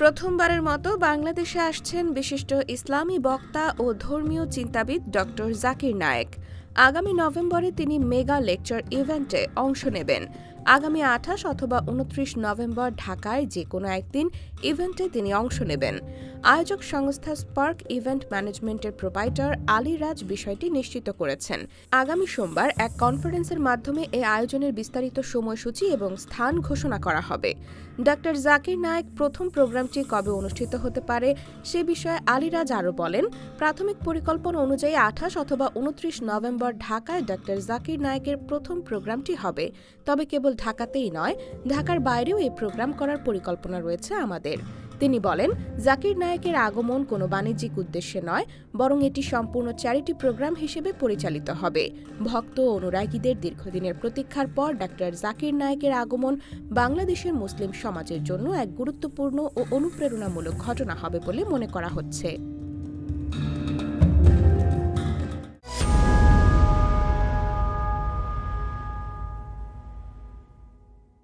প্রথমবারের মতো বাংলাদেশে আসছেন বিশিষ্ট ইসলামী বক্তা ও ধর্মীয় চিন্তাবিদ ডক্টর জাকির নায়েক। আগামী নভেম্বরে তিনি মেগা লেকচার ইভেন্টে অংশ নেবেন। আগামী আঠাশ অথবা উনত্রিশ নভেম্বর ঢাকায় যে কোনো একদিন ইভেন্টে তিনি অংশ নেবেন। আয়োজক সংস্থা স্পার্ক ইভেন্ট ম্যানেজমেন্টের প্রোপাইটার আলী রাজ বিষয়টি নিশ্চিত করেছেন। আগামী সোমবার এক কনফারেন্সের মাধ্যমে এই আয়োজনের বিস্তারিত সময়সূচি এবং স্থান ঘোষণা করা হবে। ডক্টর জাকির নায়েক প্রথম প্রোগ্রামটি কবে অনুষ্ঠিত হতে পারে সে বিষয়ে আলীরাজ আরও বলেন, প্রাথমিক পরিকল্পনা অনুযায়ী আঠাশ অথবা উনত্রিশ নভেম্বর ঢাকায় ডক্টর জাকির নায়েকের প্রথম প্রোগ্রামটি হবে, তবে কেবল ঢাকাতেই নয়, ঢাকার বাইরেও এই প্রোগ্রাম করার পরিকল্পনা রয়েছে আমাদের। তিনি বলেন, জাকির নায়েকের আগমন কোনো বাণিজ্যিক উদ্দেশ্যে নয়, বরং এটি সম্পূর্ণ চ্যারিটি প্রোগ্রাম হিসেবে পরিচালিত হবে। ভক্ত অনুরাগীদের দীর্ঘদিনের প্রতীক্ষার পর ডাক্তার জাকির নায়েকের আগমন বাংলাদেশের মুসলিম সমাজের জন্য এক গুরুত্বপূর্ণ ও অনুপ্রেরণামূলক ঘটনা হবে বলে মনে করা হচ্ছে।